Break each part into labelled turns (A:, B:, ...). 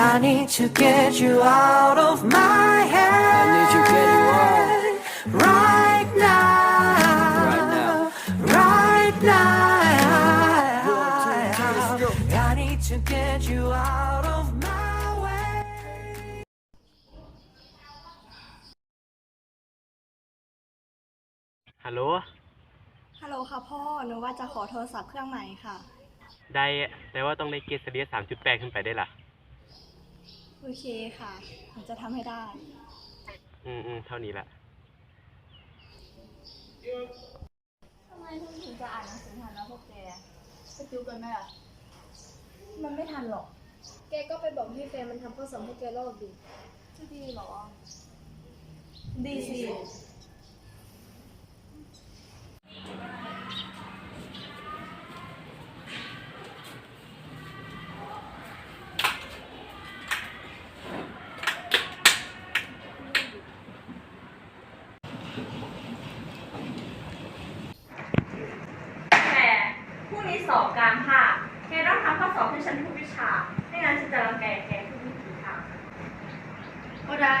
A: I need to get you out of my head.
B: I need to get you out.
A: Right now.
B: Right now.
A: Right now.
B: Go, go, go.
A: I need to get you out of my way.
C: ฮัลโหล
D: ฮัลโหลค่ะพ่อ หนูว่าจะขอโทรศัพท์เครื่องใหม่ค่ะ
C: ได้ แต่ว่าต้องได้เกรดเฉลี่ยสามจุดแปดขึ้นไปได้ล่ะ
D: โอเคค่ะหนูจะทำให้ได้
C: อืมอืมเท่านี้ละ
D: ทำไมถึงถึงจะอ่านหนังสือทันแล้วพวกแกไปดูกันไหมล่ะ มันไม่ทันหรอก
E: แกก็ไปบอกให้แฟนมันทำข้อสอบให้แกลอกดิ
D: จะดีหรอ ดีสิ
F: แต่พรุ่งนี้ สอบกลางภาคแกต้องทำข้อสอบให้ฉันทุกวิชา ไม่งั้นฉันจะรังแกแกทุกวิถีทางก็ได้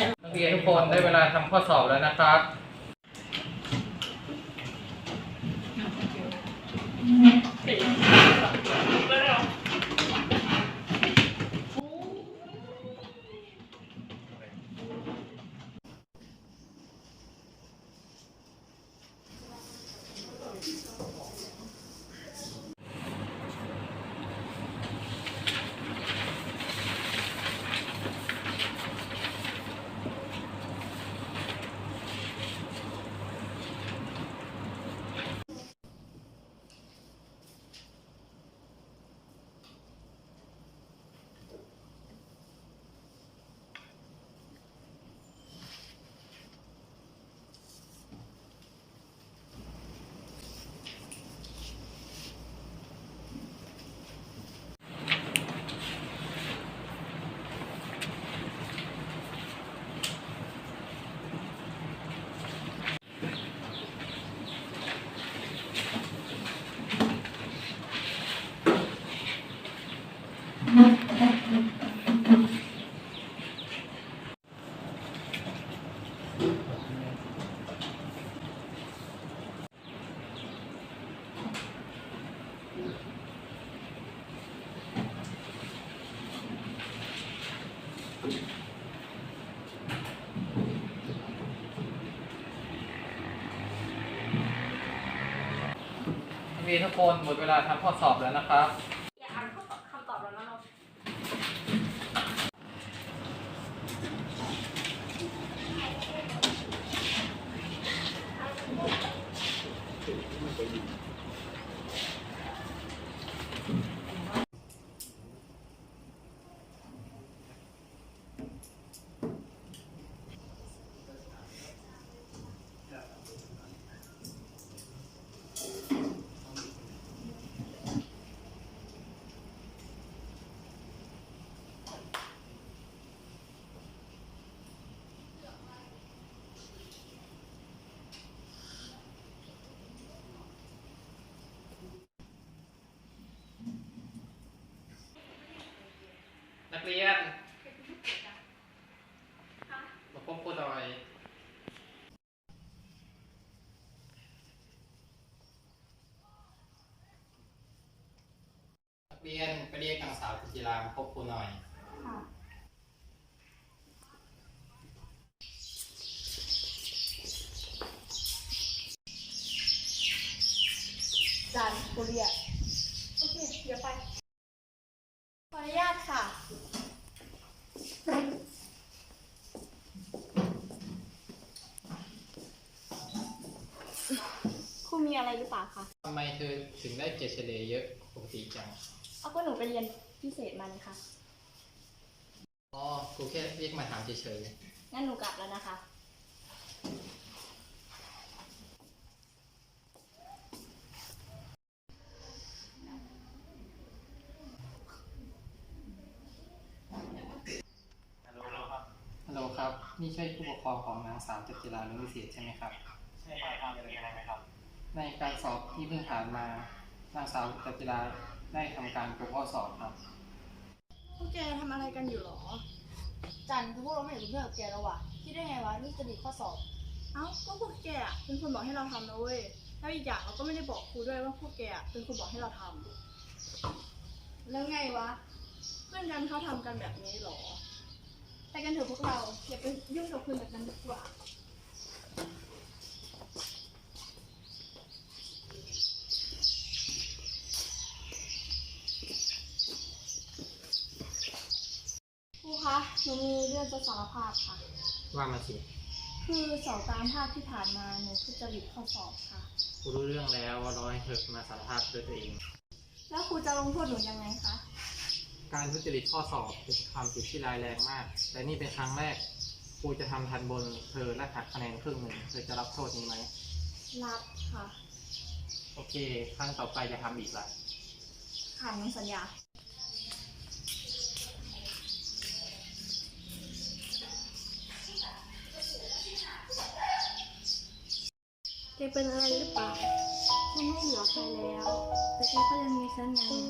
G: นักเรียนทุก คนได้เวลาทำข้อสอบแล้วนะครับนัก เรียนทุกคนหมดเวลาทำข้อสอบแล้วนะครับ
F: อย่าอ่านข้อสอบคำตอบแล้วนะเรา
G: นักเรียน มาพบครูหน่อย นักเรียน ไปเรียกนางสาวกุจิรามาพบครูหน่อย
D: ค่ะจานกูเรียกโอเค เดี๋ยวไป ขออนุญาตค่ะครูมีอะไรหรือเปล่าคะ
G: ทำไมเธอถึงได้เกรดเฉลี่ยเยอะปกติจัง
D: เอาก็หนูไปเรียนพิเศษมานี่คะ
G: อ๋อกูแค่เรียกมาถามเฉยๆ
D: งั้นหนูกลับแล้วนะคะ
G: ฮัลโหลครับ นี่ใช่ผู้ปกครองของนางสาวจัจจิรานุวิสียใช่ไหมครับ
C: ใช่ครับ
G: ในการสอบที่เพิ่งผ่านมา นางสาวจัจจิรา ได้ทำการโกงข้อสอบครับ
H: พวกแกทำอะไรกันอยู่หรอ
D: จันคือพวกเราไม่เห็นเป็นเพื่อนกับแกแล้วว่ะคิดได้ไงวะที่จะดีข้อสอบ
H: เอ้าก็พวกแกอะเป็นคนบอกให้เราทำนะเว้ย แล้วอีกอย่างเราก็ไม่ได้บอกครูด้วยว่าพวกแกอะเป็นคนบอกให้เราทำ
D: แล้วไงวะ
H: เพื่อนกันเขาทำกันแบบนี้หรอ
D: ไปกันเถอะพวกเราอย่าไปยุ่งกับคนแบบนั้นดีกว่า ครูคะห นูมีเรื่องจะสารภาพค่ะ
G: ว่ามาสิ
D: คือสอบการภาคที่ผ่านมาหนูทุจริตข้อสอบค่ะ
G: กูรู้เรื่องแล้วว่ารอให้เธอมาสารภาพด้วยตัวเอง
D: แล้วครูจะลงโทษหนูยังไงคะ
G: การทุจริตข้อสอบเป็นความผิดที่ร้ายแรงมาก แต่นี่เป็นครั้งแรกครูจะทำทันบนเธอและหักคะแนนครึ่งหนึ่งเธอจะรับโทษนี้ไหม
D: รับค่ะ
G: โอเค ครั้งต่อไปจะทำอีกละ
D: ค่ะหนูสัญญา แกเป็นอะไรหรือเปล่าฉันไม่เหลือใครแล้ว แต่แกก็ยังมีฉันอยู่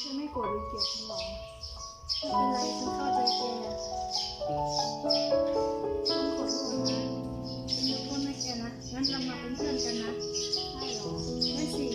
D: ฉันไม่โกรธหรือเกลียดฉันหรอกไม่เป็นไรฉันเข้าใจแกฉันขอโทษนะฉันขกโทษให้แกนะงั้นเรามาเป็นเพื่อนกันนะได้หรอไม่สิ